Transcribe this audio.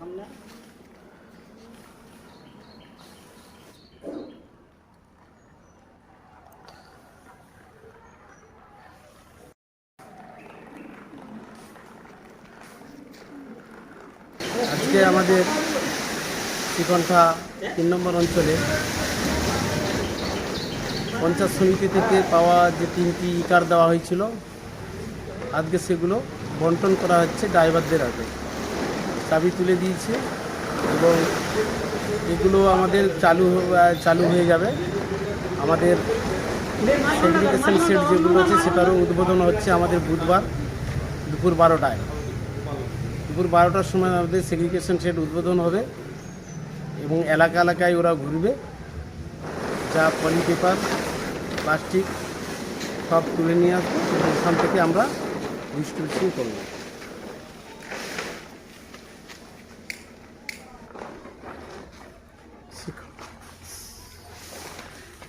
সামনে। আজকে আমাদের শ্রীকণ্ঠা তিন নম্বর অঞ্চলে পঞ্চায়েত সমিতি থেকে পাওয়া যে তিনটি ই কার্ড দেওয়া হয়েছিল, আজকে সেগুলো বন্টন করা হচ্ছে ড্রাইভারদের হাতে। চাবি তুলে দিয়েছে এবং এগুলো আমাদের চালু চালু হয়ে যাবে। আমাদের সেগ্রিগেশন সেট যেগুলো আছে সেটারও উদ্বোধন হচ্ছে আমাদের বুধবার দুপুর বারোটায়। দুপুর বারোটার সময় আমাদের সেগ্রিগেশন সেট উদ্বোধন হবে এবং এলাকা এলাকায় ওরা ঘুরবে। যা পলি পেপার, প্লাস্টিক সব তুলে নিয়ে আসবে এবং থেকে আমরা ডিস্ট্রিবিউশন করব।